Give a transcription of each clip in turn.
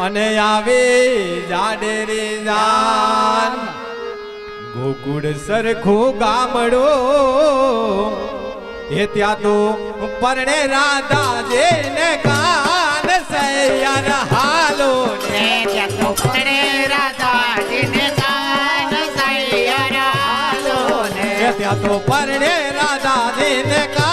અને આવે જાડેરી જાન ગોકુળ સરખું ગામડો એ ત્યાં તો પરણે રાધા જેને કાન સૈયર હાલો ને ને ત્યાં તો પડે રાધાજીને કાન સૈયરાલો ને. એ ત્યાં તો પરણે રાધા જેને કાન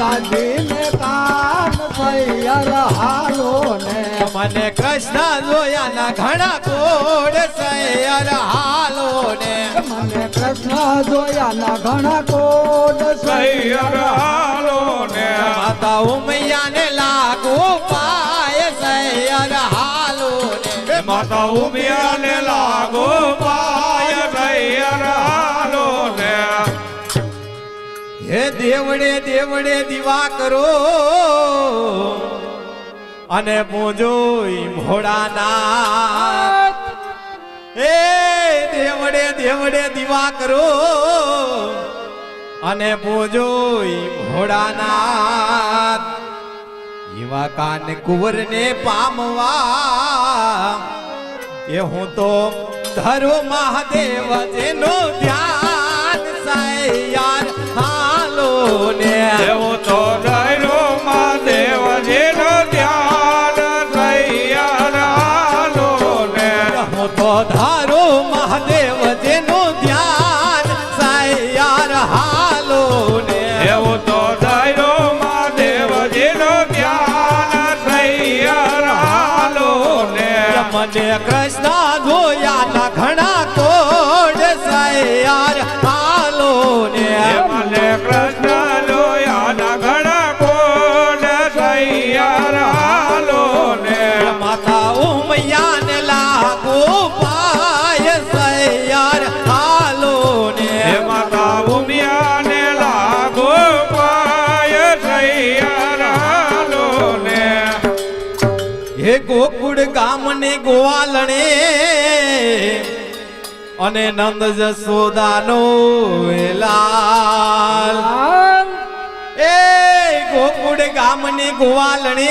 રાધાજીને કાન સૈયર હાલો ને મને કૃષ્ણ જોયાના ઘણા કોડ સૈયર હાલો ને મને કૃષ્ણ જોયાના ઘણા કોડ સૈયર હાલો ને માતા ઉમૈયાને લાગુ પાય સૈયર હાલો ને માતા ઉમિયાને લાગો પાય દેવડે દેવડે દીવા કરો. અને પૂજો ભોળાના એ દેવડે દેવડે દીવા કરો. અને પૂજો ભોળાનાથ એવા કાન કુંવરને પામવા. એ હું તો ધરો મહાદેવ જેનો ધ્યાન હાલો ને દેવો તો ડરો માં દેવજીનો ધ્યાન સૈયર ને. હું તો ધારો મહાદેવ જેનો ધ્યાન સૈયાર હાલો ને. દેવો તો ડરો માં દેવજીનો ધ્યાન સૈયર હાલો ને. મને કૃષ્ણ જોયા ના ઘણા ગામને ગોવાલણે અને નંદ જસોદાનો લાલ એ ગોકુળ ગામની ગોવાલણે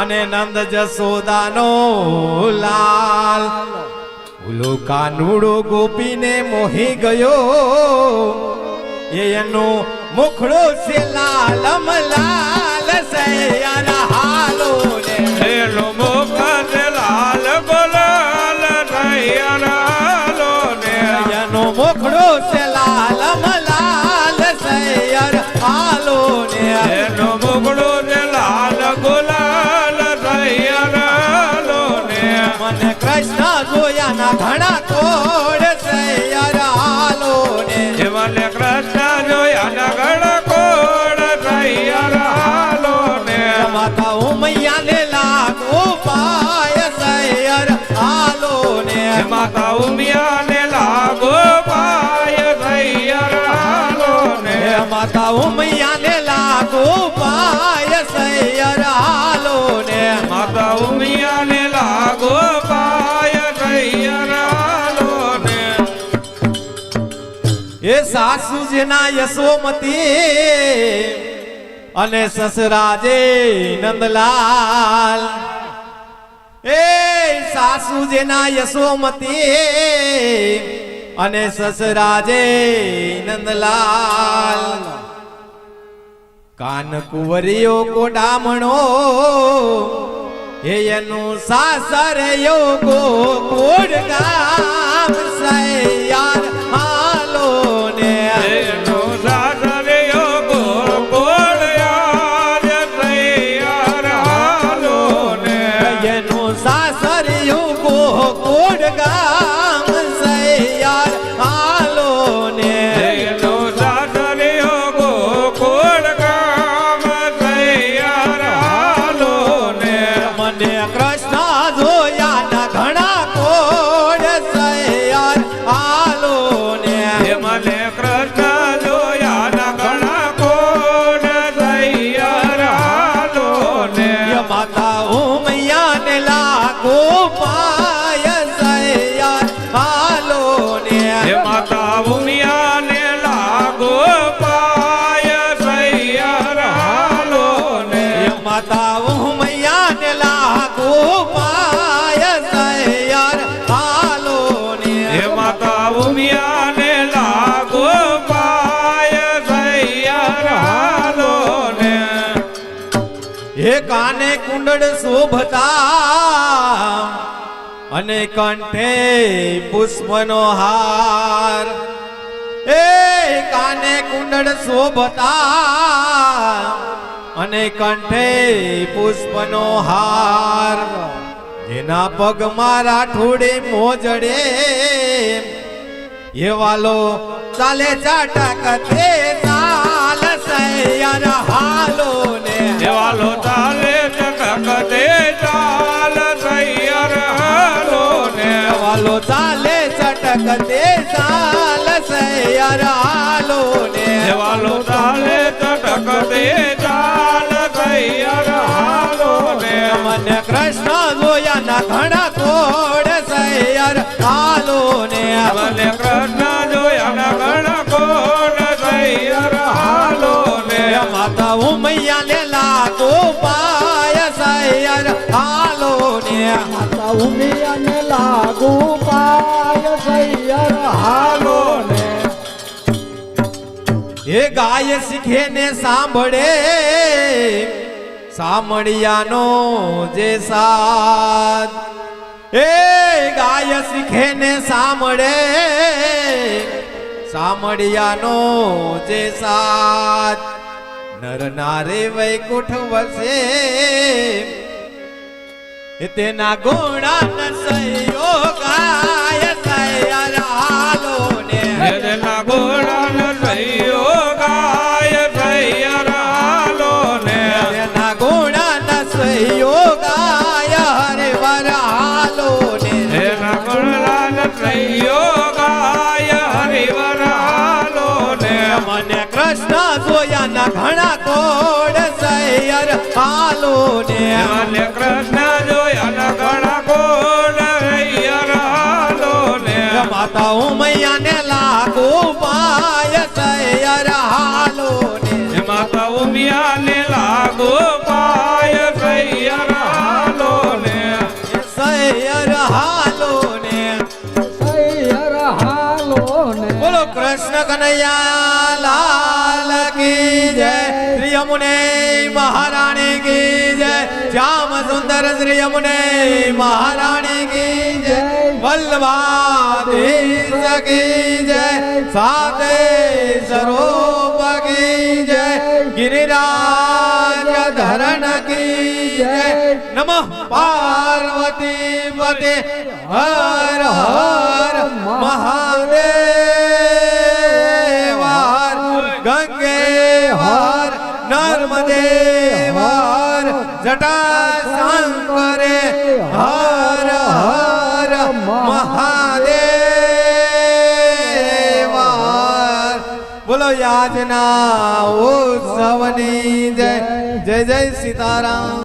અને નંદ જસોદાનો લાલ. ઓલો કાનુડો ગોપીને મોહી ગયો. એનો મુખડો છે લાલમ લાલ સૈયાર મુખડો છે લાલ સૈયર હાલો ને એનો મોખડો છે લાલ ગોલાલ સૈયર હાલો ને મને કૃષ્ણ જોયાના ઘણા કોડ સૈયર હાલો ને મને કૃષ્ણ જોયા ઘણા કોડ સૈયર હાલો ને માતા ઉમૈયાને લાગો પાય સૈયર હાલો ને માતા ઉમિયાને ને ઉમૈયા ને લાગુ પાય સૈયર હાલો ને માતા ઉમિયાને લાગો પાય સૈયર હાલો ને એ સાસુજીના યશોમતી અને સસરાજે નંદલાલ. એ સાસુજીના યશોમતી અને સસરાજે નંદલાલ. કાન કુંવરીઓ કોડામણો એ એનું સાસર યોગો કોડ ગામ સૈયાર મને કૃષ્ણ જોયા ના ઘણા કોડ સયાર આલો ને મને કૃષ્ણ જોયા ના ઘણા કોડ સયાર આલો ને માતા કાને કુંડળ શોભતા અને કંઠે પુષ્પનો હાર. એ કાને કુંડળ શોભતા અને કંઠે પુષ્પનો હાર. જેના પગમાં રાઠોડે મોજડે. એ વાલો ચાલે ચાટા કથે ચાલ સૈયર હાલો ને દેવાલો ચાલે ચકક દે ચાલ સૈયર હાલો ને વાલો ચાલે ચટક તે ચાલ સૈયર હાલો ને દેવાલો ચાલે ચટક ચાલ ને મને કૃષ્ણ જોયા ના ઘણા કોડ સૈયર હાલો ને મને કૃષ્ણ જોયા ના ઘણા કોડ સૈયર હાલો ને માતા ઉમૈયા ને લાગો પાય સૈયર હાલો ને માતા ઉમિયાને લાગુ એ ગાય શીખે ને સાંભળે. સામળિયાનો જે સાદ એ ગાય શીખે ને સાંભળે. સામળિયાનો જે સાદ નર નારે વૈકુંઠ વસે. તેના ગુણા ન ગાય કૃષ્ણ જોયા ના ઘણા કોડ સૈયર હાલો ને કૃષ્ણ જોયા ન ઘણા કોડ સૈયર હાલો ને માતા ઉમૈયા ને લાગુ પાય સૈયર હાલો ને માતા ઉમિયા ને શ્રી યમુને મહારાણી કી જય. શ્યામ સુંદર શ્રી યમુને મહારાણી કી જય. વલ્લભાધીશ કી જય. સાતે સ્વરૂપ કી જય. ગિરિરાજ ધરણ કી જય. નમઃ પાર્વતી પતે. હર હર મહાદેવ. નર્મદે હર જટા શંકરે હર હર મહાદેવ. બોલો યાદના ઉત્સવની જય જય જય સીતારામ